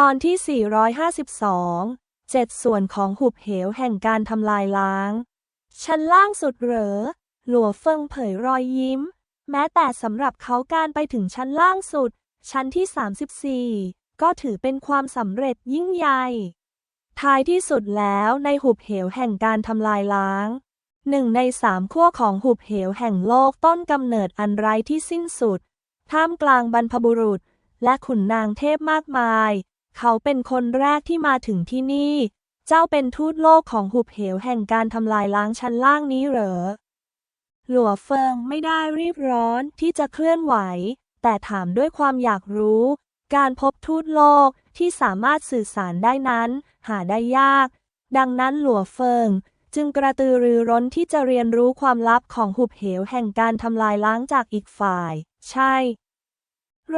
ตอนที่ 452 เจ็ดส่วนของหุบเหวแห่งการทำลายล้าง ชั้นล่างสุดเหรอ หลัวเฟิงเผยรอยยิ้ม แม้แต่สำหรับเขาการไปถึงชั้นล่างสุด ชั้นที่ 34 ก็ถือเป็นความสำเร็จยิ่งใหญ่ ท้ายที่สุดแล้วในหุบเหวแห่งการทำลายล้าง หนึ่งในสามขั้วของหุบเหวแห่งโลกต้นกำเนิดอันไร้ที่สิ้นสุด ท่ามกลางบรรพบุรุษ และขุนนางเทพมากมาย เขาเป็นคนแรกที่มาถึงที่นี่ เจ้าเป็นทูตโลกของหุบเหวแห่งการทำลายล้างชั้นล่างนี้เหรอ หลัวเฟิงไม่ได้รีบร้อนที่จะเคลื่อนไหว แต่ถามด้วยความอยากรู้ การพบทูตโลกที่สามารถสื่อสารได้นั้น หาได้ยาก ดังนั้นหลัวเฟิงจึงกระตือรือร้นที่จะเรียนรู้ความลับของหุบเหวแห่งการทำลายล้างจากอีกฝ่าย ใช่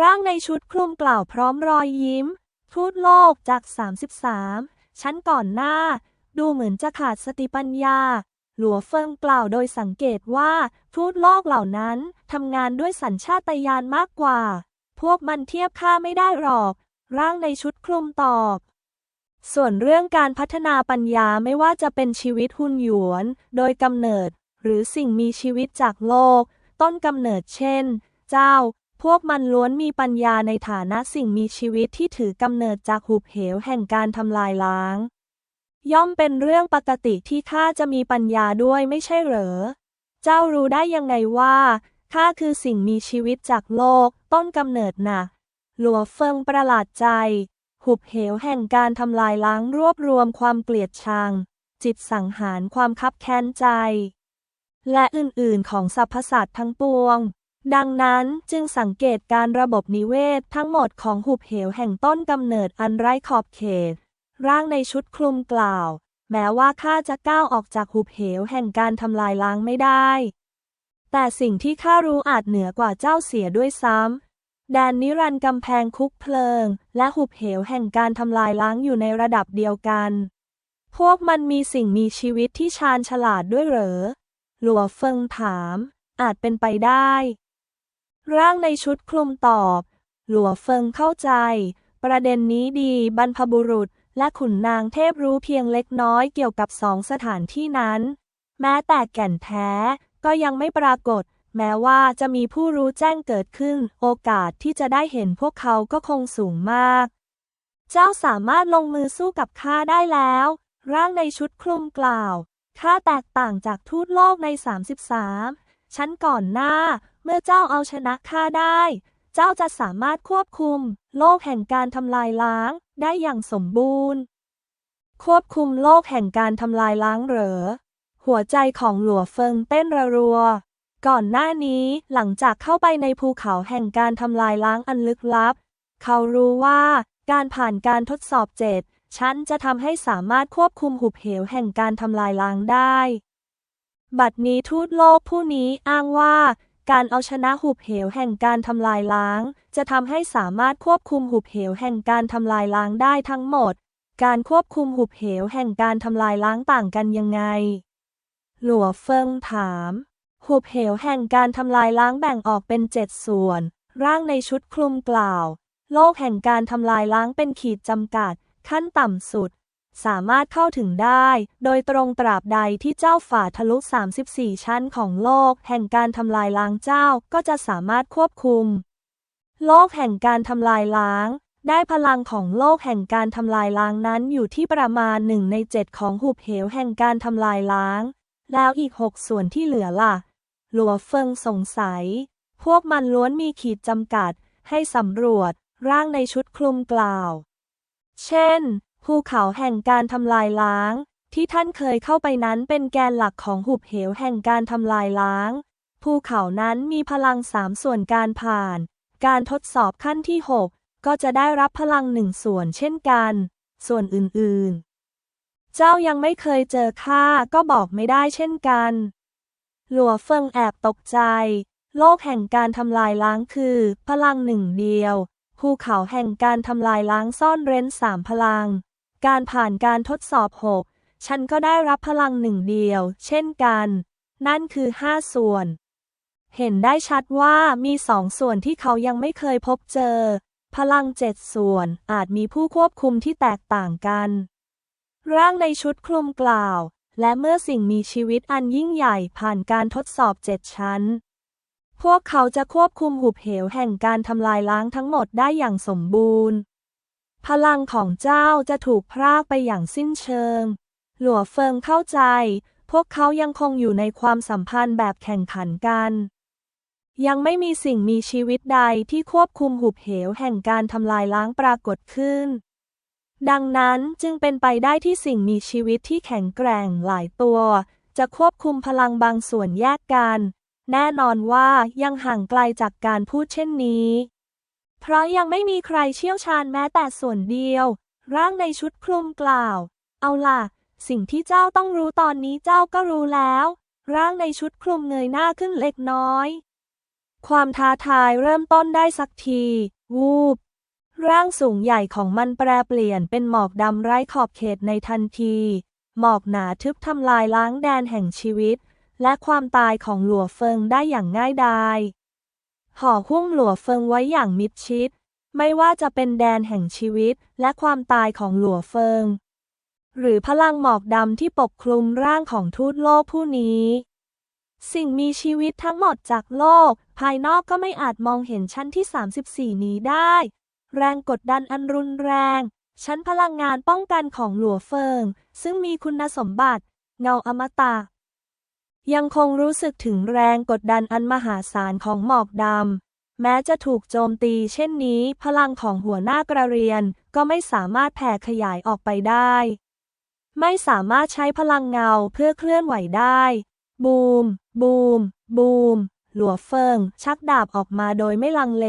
ร่างในชุดคลุมกล่าวพร้อมรอยยิ้ม ทูตโลกจาก 33 ชั้นก่อนหน้า ดูเหมือนจะขาดสติปัญญา หลัวเฟิงกล่าวโดยสังเกตว่าทูตโลกเหล่านั้นทำงานด้วยสัญชาตญาณมากกว่า พวกมันเทียบค่าไม่ได้หรอก ร่างในชุดคลุมตอบส่วนเรื่องการพัฒนาปัญญาไม่ว่าจะเป็นชีวิตหุ่นหยวน โดยกำเนิด หรือสิ่งมีชีวิตจากโลก ต้นกำเนิดเช่น เจ้า พวกมันล้วนมีปัญญาในฐานะสิ่งมีชีวิตที่ถือกำเนิดจากหุบเหวแห่งการทำลายล้าง ย่อมเป็นเรื่องปกติที่ข้าจะมีปัญญาด้วยไม่ใช่เหรอ เจ้ารู้ได้ยังไงว่าข้าคือสิ่งมีชีวิตจากโลก ต้นกำเนิดน่ะหลัวเฟิงประหลาดใจ หุบเหวแห่งการทำลายล้างรวบรวมความเกลียดชัง จิตสังหารความคับแค้นใจ และอื่นๆของสรรพสัตว์ทั้งปวง ดังนั้นจึงสังเกตการระบบนิเวศทั้งหมดของหุบเหวแห่งต้นกำเนิดอันไร้ขอบเขต ร่างในชุดคลุมกล่าว แม้ว่าข้าจะก้าวออกจากหุบเหวแห่งการทำลายล้างไม่ได้ แต่สิ่งที่ข้ารู้อาจเหนือกว่าเจ้าเสียด้วยซ้ำแดนนิรันดร์กำแพงคุกเพลิง และหุบเหวแห่งการทำลายล้างอยู่ในระดับเดียวกัน พวกมันมีสิ่งมีชีวิตที่ชาญฉลาดด้วยเหรอ หลัวเฟิงถาม อาจเป็นไปได้ ร่างในชุดคลุมตอบ หลัวเฟิงเข้าใจ ประเด็นนี้ดีบรรพบุรุษและขุนนางเทพรู้เพียงเล็กน้อยเกี่ยวกับสองสถานที่นั้น แม้แต่แก่นแท้ก็ยังไม่ปรากฏ แม้ว่าจะมีผู้รู้แจ้งเกิดขึ้น โอกาสที่จะได้เห็นพวกเขาก็คงสูงมาก เจ้าสามารถลงมือสู้กับข้าได้แล้ว ร่างในชุดคลุมกล่าวข้าแตกต่างจากทูตโลกใน 33 ชั้นก่อนหน้า เมื่อเจ้าเอาชนะข้าได้ เจ้าจะสามารถควบคุม โลกแห่งการทำลายล้างได้อย่างสมบูรณ์ ควบคุมโลกแห่งการทำลายล้างเหรอ หัวใจของหลัวเฟิงเต้นระรัว ก่อนหน้านี้หลังจากเข้าไปในภูเขาแห่งการทำลายล้างอันลึกลับ เขารู้ว่าการผ่านการทดสอบเจ็ดชั้นจะทำให้สามารถควบคุมหุบเหวแห่งการทำลายล้างได้ บัดนี้ทูตโลกผู้นี้อ้างว่า การเอาชนะหุบเหวแห่งการทำลายล้าง จะทำให้สามารถควบคุมหุบเหวแห่งการทำลายล้างได้ทั้งหมด การควบคุมหุบเหวแห่งการทำลายล้างต่างกันยังไง หลัวเฟิงถาม หุบเหวแห่งการทำลายล้างแบ่งออกเป็นเจ็ดส่วน ร่างในชุดคลุมกล่าว โลกแห่งการทำลายล้างเป็นขีดจำกัด ขั้นต่ำสุด สามารถเข้าถึงได้ โดยตรงตราบใดที่เจ้าฝ่าทะลุ 34 ชั้นของโลก แห่งการทำลายล้างเจ้าก็จะสามารถควบคุม โลกแห่งการทำลายล้าง ได้พลังของโลกแห่งการทำลายล้างนั้นอยู่ที่ประมาณหนึ่งในเจ็ดของหุบเหวแห่งการทำลายล้าง แล้วอีกหกส่วนที่เหลือล่ะ หลัวเฟิงสงสัย พวกมันล้วนมีขีดจำกัด ให้สำรวจร่างในชุดคลุมกล่าว เช่น ภูเขาแห่งการทำลายล้าง ที่ท่านเคยเข้าไปนั้นเป็นแกนหลักของหุบเหวแห่งการทำลายล้าง ภูเขานั้นมีพลังสามส่วนการผ่าน การทดสอบขั้นที่ 6 ก็จะได้รับพลังหนึ่งส่วนเช่นกัน ส่วนอื่นๆ เจ้ายังไม่เคยเจอข้าก็บอกไม่ได้เช่นกัน หลัวเฟิงแอบตกใจ โลกแห่งการทำลายล้างคือ พลังหนึ่งเดียวภูเขาแห่งการทำลายล้างซ่อนเร้นสามพลัง การผ่านการทดสอบหกฉันก็ได้รับพลังหนึ่งเดียว เช่นกัน นั่นคือห้าส่วน เห็นได้ชัดว่ามีสองส่วนที่เขายังไม่เคยพบเจอพพลังเจ็ดส่วนอาจมีผู้ควบคุมที่แตกต่างกัน ร่างในชุดคลุมกล่าว และเมื่อสิ่งมีชีวิตอันยิ่งใหญ่ผ่านการทดสอบเจ็ดชั้น พวกเขาจะควบคุมหุบเหวแห่งการทำลายล้างทั้งหมดได้อย่างสมบูรณ์ พลังของเจ้าจะถูกพรากไปอย่างสิ้นเชิง หลัวเฟิงเข้าใจ พวกเขายังคงอยู่ในความสัมพันธ์แบบแข่งขันกัน ยังไม่มีสิ่งมีชีวิตใดที่ควบคุมหุบเหวแห่งการทำลายล้างปรากฏขึ้น ดังนั้นจึงเป็นไปได้ที่สิ่งมีชีวิตที่แข็งแกร่งหลายตัว จะควบคุมพลังบางส่วนแยกกัน แน่นอนว่ายังห่างไกลจากการพูดเช่นนี้ เพราะยังไม่มีใครเชี่ยวชาญแม้แต่ส่วนเดียว ร่างในชุดคลุมกล่าว เอาล่ะ สิ่งที่เจ้าต้องรู้ตอนนี้เจ้าก็รู้แล้ว ร่างในชุดคลุมเงยหน้าขึ้นเล็กน้อย ความท้าทายเริ่มต้นได้สักที วูบ ร่างสูงใหญ่ของมันแปรเปลี่ยนเป็นหมอกดำไร้ขอบเขตในทันที หมอกหนาทึบทำลายล้างแดนแห่งชีวิต และความตายของหลัวเฟิงได้อย่างง่ายดาย ห่อหุ้มหลัวเฟิงไว้อย่างมิดชิด ไม่ว่าจะเป็นแดนแห่งชีวิตและความตายของหลัวเฟิง หรือพลังหมอกดำที่ปกคลุมร่างของทูตโลกผู้นี้ สิ่งมีชีวิตทั้งหมดจากโลก ภายนอกก็ไม่อาจมองเห็นชั้นที่ 34 นี้ได้ แรงกดดันอันรุนแรง ชั้นพลังงานป้องกันของหลัวเฟิง ซึ่งมีคุณสมบัติ เงาอมตะ ยังคงรู้สึกถึงแรงกดดันอันมหาศาลของหมอกดำ แม้จะถูกโจมตีเช่นนี้ พลังของหัวหน้ากระเรียนก็ไม่สามารถแผ่ขยายออกไปได้ ไม่สามารถใช้พลังเงาเพื่อเคลื่อนไหวได้ บูม บูม บูม หลัวเฟิง ชักดาบออกมาโดยไม่ลังเล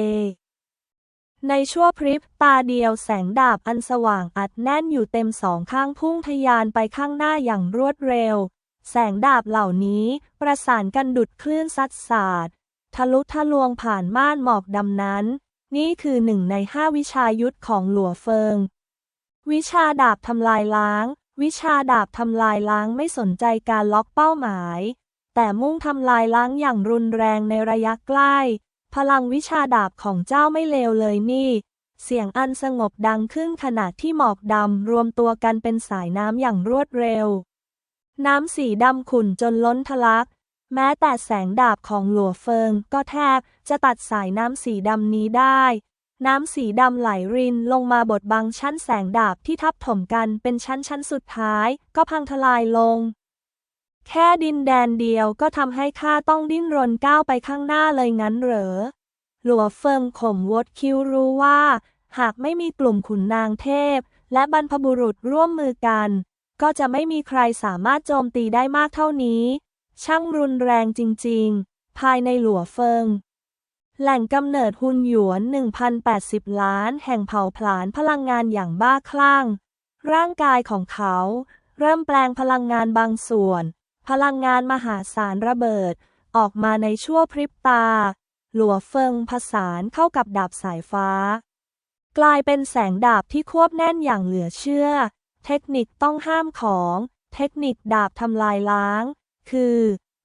ในชั่วพริบตาเดียวแสงดาบอันสว่างอัดแน่นอยู่เต็มสองข้างพุ่งทะยานไปข้างหน้าอย่างรวดเร็ว แสงดาบเหล่านี้ประสานกันดุดคลื่นซัดสาดทะลุทะลวงผ่านม่านหมอกดำนั้น นี่คือหนึ่งในห้าวิชายุทธของหลัวเฟิง วิชาดาบทำลายล้าง วิชาดาบทำลายล้างไม่สนใจการล็อกเป้าหมาย แต่มุ่งทำลายล้างอย่างรุนแรงในระยะใกล้ พลังวิชาดาบของเจ้าไม่เลวเลยนี่ เสียงอันสงบดังขึ้นขณะที่หมอกดำรวมตัวกันเป็นสายน้ำอย่างรวดเร็ว น้ำสีดำขุ่นจนล้นทะลัก แม้แต่แสงดาบของหลัวเฟิง ก็แทบจะตัดสายน้ำสีดำนี้ได้ น้ำสีดำไหลรินลงมาบดบังชั้นแสงดาบที่ทับถมกันเป็นชั้นชั้นสุดท้าย ก็พังทลายลง แค่ดินแดนเดียวก็ทำให้ข้าต้องดิ้นรนก้าวไปข้างหน้าเลยงั้นเหรอ หลัวเฟิงข่มวดคิ้วรู้ว่า หากไม่มีกลุ่มขุนนางเทพ และบรรพบุรุษร่วมมือกัน ก็จะไม่มีใครสามารถโจมตีได้มากเท่านี้ ช่างรุนแรงจริง ๆ ภายในหลัวเฟิง แหล่งกำเนิดฮุนหยวน 1,080 ล้านแห่งเผาผลาญพลังงานอย่างบ้าคลั่ง ร่างกายของเขา เริ่มแปลงพลังงานบางส่วน พลังงานมหาศาลระเบิด ออกมาในชั่วพริบตา หลัวเฟิงผสานเข้ากับดาบสายฟ้า กลายเป็นแสงดาบที่ควบแน่นอย่างเหลือเชื่อ เทคนิคต้องห้ามของ เทคนิคดาบทำลายล้าง คือ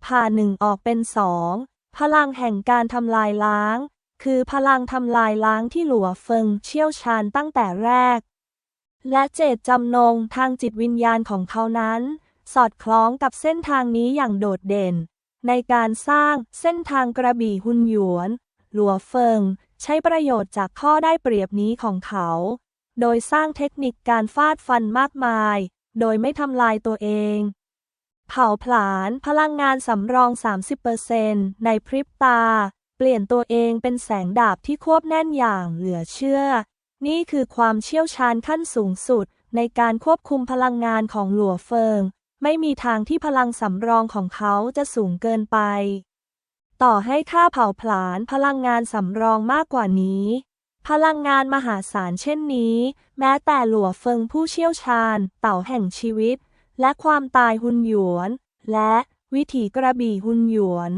ผ่าหนึ่งออกเป็นสองพลังแห่งการทำลายล้าง คือพลังทำลายล้างที่หลัวเฟิงเชี่ยวชาญตั้งแต่แรก และเจตจำนงทางจิตวิญญาณของเขานั้น สอดคล้องกับเส้นทางนี้อย่างโดดเด่น ในการสร้างเส้นทางกระบี่หุนหยวน หลัวเฟิง ใช้ประโยชน์จากข้อได้เปรียบนี้ของเขา โดยสร้างเทคนิคการฟาดฟันมากมาย โดยไม่ทำลายตัวเอง เผาผลาญพลังงานสำรอง 30%ในพริบตา เปลี่ยนตัวเองเป็นแสงดาบที่ควบแน่นอย่างเหลือเชื่อ นี่คือความเชี่ยวชาญขั้นสูงสุด ในการควบคุมพลังงานของหลัวเฟิง ไม่มีทางที่พลังสำรองของเขาจะสูงเกินไป ต่อให้ค่าเผาผลาญพลังงานสำรองมากกว่านี้ พลังงานมหาศาลเช่นนี้ แม้แต่หลัวเฟิงผู้เชี่ยวชาญ เต่าแห่งชีวิต และความตายหุนหยวน และวิถีกระบี่หุนหยวน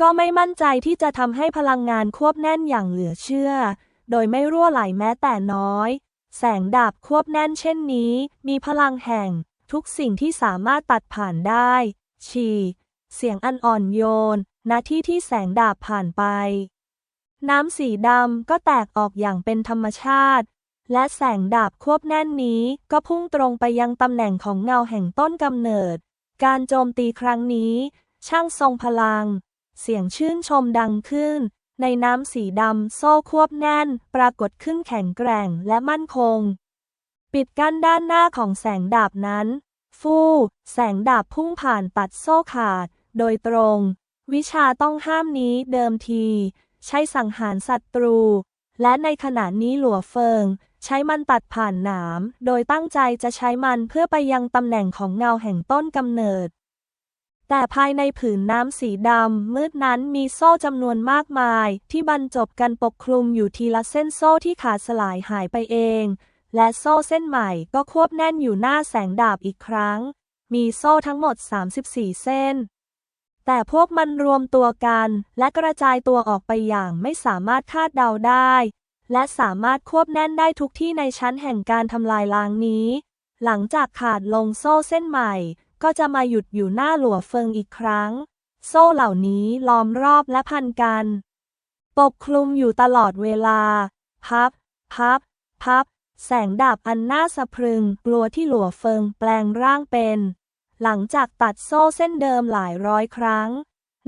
ก็ไม่มั่นใจที่จะทำให้พลังงานควบแน่นอย่างเหลือเชื่อ โดยไม่รั่วไหลแม้แต่น้อย แสงดาบควบแน่นเช่นนี้ มีพลังแห่ง ทุกสิ่งที่สามารถตัดผ่านได้ ชี เสียงอันอ่อนโยนณที่ที่แสงดาบผ่านไป น้ำสีดำก็แตกออกอย่างเป็นธรรมชาติ และแสงดาบควบแน่นนี้ก็พุ่งตรงไปยังตำแหน่งของเงาแห่งต้นกำเนิด การโจมตีครั้งนี้ ช่างทรงพลัง เสียงชื่นชมดังขึ้น ในน้ำสีดำโซ่ควบแน่น ปรากฏขึ้นแข็งแกร่งและมั่นคง ปิดกั้นด้านหน้าของแสงดาบนั้น ฟู่แสงดาบพุ่งผ่านตัดโซ่ขาด โดยตรง วิชาต้องห้ามนี้เดิมที ใช้สังหารศัตรู และในขณะนี้หลัวเฟิง ใช้มันตัดผ่านหนาม โดยตั้งใจจะใช้มันเพื่อไปยังตำแหน่งของเงาแห่งต้นกำเนิด แต่ภายในผืนน้ำสีดำมืดนั้นมีโซ่จำนวนมากมาย ที่บรรจบกันปกคลุมอยู่ทีละเส้นโซ่ที่ขาดสลายหายไปเอง และโซ่เส้นใหม่ก็ควบแน่นอยู่หน้าแสงดาบอีกครั้ง มีโซ่ทั้งหมด 34 เส้น แต่พวกมันรวมตัวกัน และกระจายตัวออกไปอย่างไม่สามารถคาดเดาได้ และสามารถควบแน่นได้ทุกที่ในชั้นแห่งการทำลายล้างนี้ หลังจากขาดลงโซ่เส้นใหม่ ก็จะมาหยุดอยู่หน้าหลัวเฟิงอีกครั้ง โซ่เหล่านี้ล้อมรอบและพันกัน ปกคลุมอยู่ตลอดเวลา พับ พับ พับ แสงดาบอันน่าสะพรึงกลัวที่หลัวเฟิงแปลงร่างเป็น หลังจากตัดโซ่เส้นเดิมหลายร้อยครั้ง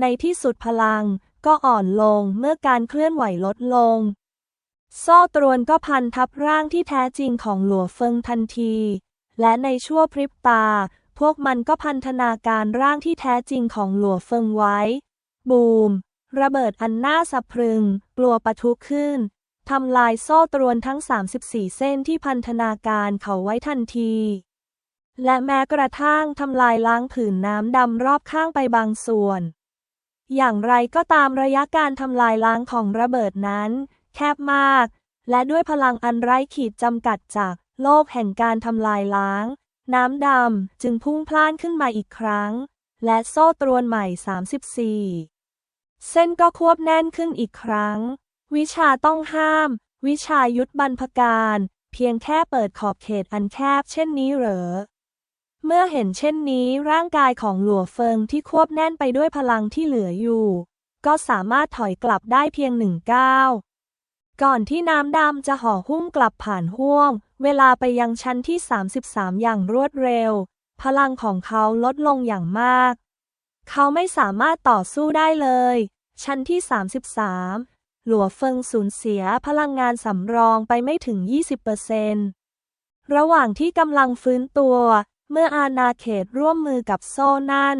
ในที่สุดพลังก็อ่อนลงเมื่อการเคลื่อนไหวลดลง โซ่ตรวนก็พันทับร่างที่แท้จริงของหลัวเฟิงทันที และในชั่วพริบตา พวกมันก็พันธนาการร่างที่แท้จริงของหลัวเฟิงไว้ บูม ระเบิดอันน่าสะพรึง กลัวปะทุขึ้นทำลายโซ่ตรวนทั้ง 34 เส้นที่พันธนาการเขาไว้ทันที และแม้กระทั่งทำลายล้างผืนน้ำดำรอบข้างไปบางส่วน อย่างไรก็ตามระยะการทำลายล้างของระเบิดนั้น แคบมาก และด้วยพลังอันไร้ขีดจำกัดจากโลกแห่งการทำลายล้าง น้ำดำจึงพุ่งพล่านขึ้นมาอีกครั้ง และโซ่ตรวนใหม่ 34 เส้นก็ควบแน่นขึ้นอีกครั้ง วิชาต้องห้าม วิชายุทธบรรพการ เพียงแค่เปิดขอบเขตอันแคบเช่นนี้เหรอ เมื่อเห็นเช่นนี้ร่างกายของหลัวเฟิงที่ควบแน่นไปด้วยพลังที่เหลืออยู่ ก็สามารถถอยกลับได้เพียงหนึ่งก้าวก่อนที่น้ำดำจะห่อหุ้มกลับผ่านห้วง เวลาไปยังชั้นที่ 33 อย่างรวดเร็ว พลังของเขาลดลงอย่างมาก เขาไม่สามารถต่อสู้ได้เลย ชั้นที่ 33 หลัวเฟิงสูญเสียพลังงานสำรองไปไม่ถึง 20%ระหว่างที่กำลังฟื้นตัว เมื่ออาณาเขตร่วมมือกับโซ่นั่น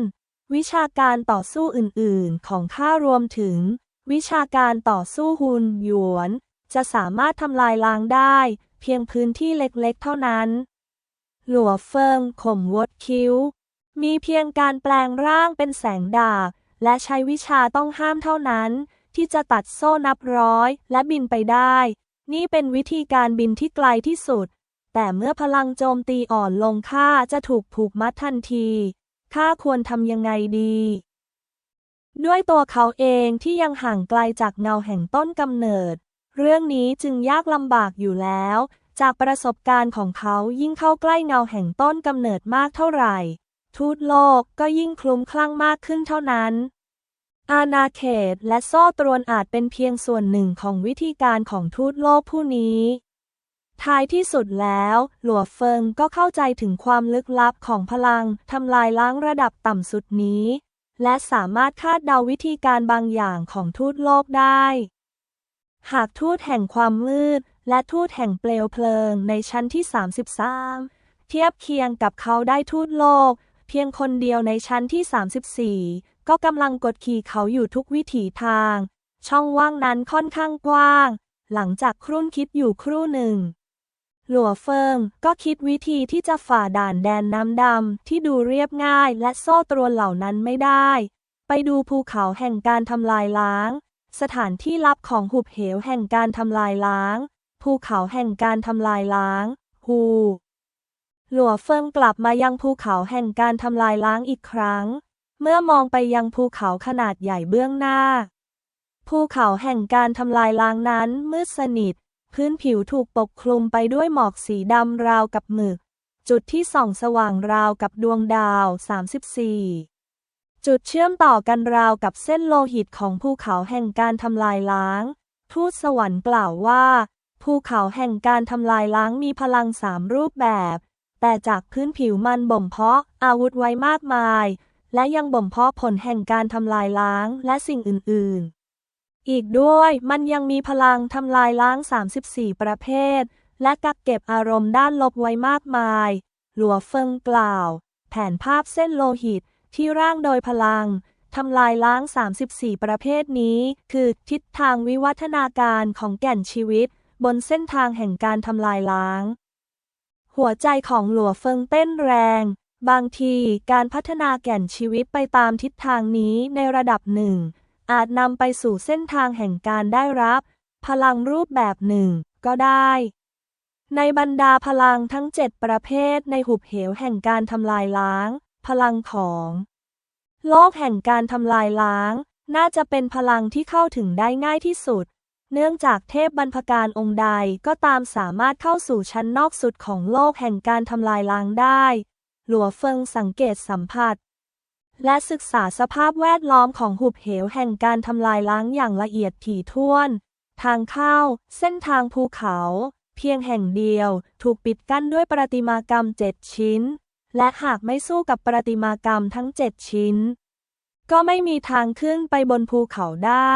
วิชาการต่อสู้อื่นๆ ของข้ารวมถึง วิชาการต่อสู้หุนหยวน จะสามารถทำลายล้างได้ เพียงพื้นที่เล็กๆ เท่านั้น หลัวเฟิงข่มวดคิ้ว มีเพียงการแปลงร่างเป็นแสงดาบ และใช้วิชาต้องห้ามเท่านั้น ที่จะตัดโซ่นับร้อยและบินไปได้ นี่เป็นวิธีการบินที่ไกลที่สุด แต่เมื่อพลังโจมตีอ่อนลงข้าจะถูกผูกมัดทันทีข้าควรทำยังไงดี ด้วยตัวเขาเองที่ยังห่างไกลจากเงาแห่งต้นกำเนิด เรื่องนี้จึงยากลำบากอยู่แล้ว จากประสบการณ์ของเขายิ่งเข้าใกล้เงาแห่งต้นกำเนิดมากเท่าไหร่ ทูตโลกก็ยิ่งคลุ้มคลั่งมากขึ้นเท่านั้น อาณาเขตและซ่อตรวนอาจเป็นเพียงส่วนหนึ่งของวิธีการของทูตโลกผู้นี้ ท้ายที่สุดแล้ว หลัวเฟิงก็เข้าใจถึงความลึกลับของพลังทำลายล้างระดับต่ำสุดนี้ และสามารถคาดเดาวิธีการบางอย่างของทูตโลกได้ หากทูตแห่งความมืด และทูตแห่งเปลวเพลิงในชั้นที่ 33 เทียบเคียงกับเขาได้ทูตโลก เพียงคนเดียวในชั้นที่ 34 ก็กำลังกดขี่เขาอยู่ทุกวิถีทาง ช่องว่างนั้นค่อนข้างกว้าง หลังจากครุ่นคิดอยู่ครู่หนึ่ง หลัวเฟิงก็คิดวิธีที่จะฝ่าด่านแดนน้ำดำที่ดูเรียบง่ายและโซ่ตรวนเหล่านั้นไม่ได้ ไปดูภูเขาแห่งการทำลายล้าง สถานที่ลับของหุบเหวแห่งการทำลายล้าง ภูเขาแห่งการทำลายล้าง ฮูหลัวเฟิงกลับมายังภูเขาแห่งการทำลายล้างอีกครั้ง เมื่อมองไปยังภูเขาขนาดใหญ่เบื้องหน้า ภูเขาแห่งการทำลายล้างนั้นมืดสนิท พื้นผิวถูกปกคลุมไปด้วยหมอกสีดำราวกับหมึก จุดที่ส่องสว่างราวกับดวงดาว 34 จุดเชื่อมต่อกันราวกับเส้นโลหิตของภูเขาแห่งการทำลายล้าง ทูตสวรรค์กล่าวว่า ภูเขาแห่งการทำลายล้างมีพลังสามรูปแบบ แต่จากพื้นผิวมันบ่มเพาะอาวุธไว้มากมาย และยังบ่มเพาะผลแห่งการทำลายล้างและสิ่งอื่น ๆ อีกด้วยมันยังมีพลังทำลายล้าง 34 ประเภท และกักเก็บอารมณ์ด้านลบไว้มากมาย หลัวเฟิงกล่าว แผนภาพเส้นโลหิตที่ร่างโดยพลังทำลายล้าง 34 ประเภทนี้ คือทิศทางวิวัฒนาการของแก่นชีวิต บนเส้นทางแห่งการทำลายล้าง หัวใจของหลัวเฟิงเต้นแรง บางทีการพัฒนาแก่นชีวิตไปตามทิศทางนี้ในระดับหนึ่ง อาจนำไปสู่เส้นทางแห่งการได้รับ พลังรูปแบบหนึ่ง ก็ได้ ในบรรดาพลังทั้งเจ็ดประเภทในหุบเหวแห่งการทำลายล้าง พลังของ โลกแห่งการทำลายล้าง น่าจะเป็นพลังที่เข้าถึงได้ง่ายที่สุด เนื่องจากเทพบรรพการองค์ใดก็ตามสามารถเข้าสู่ชั้นนอกสุดของโลกแห่งการทำลายล้างได้ หลัวเฟิงสังเกตสัมผัส และศึกษาสภาพแวดล้อมของหุบเหวแห่งการทำลายล้างอย่างละเอียดถี่ถ้วน ทางเข้า เส้นทางภูเขา เพียงแห่งเดียว ถูกปิดกั้นด้วยประติมากรรมเจ็ดชิ้น และหากไม่สู้กับประติมากรรมทั้งเจ็ดชิ้น ก็ไม่มีทางขึ้นไปบนภูเขาได้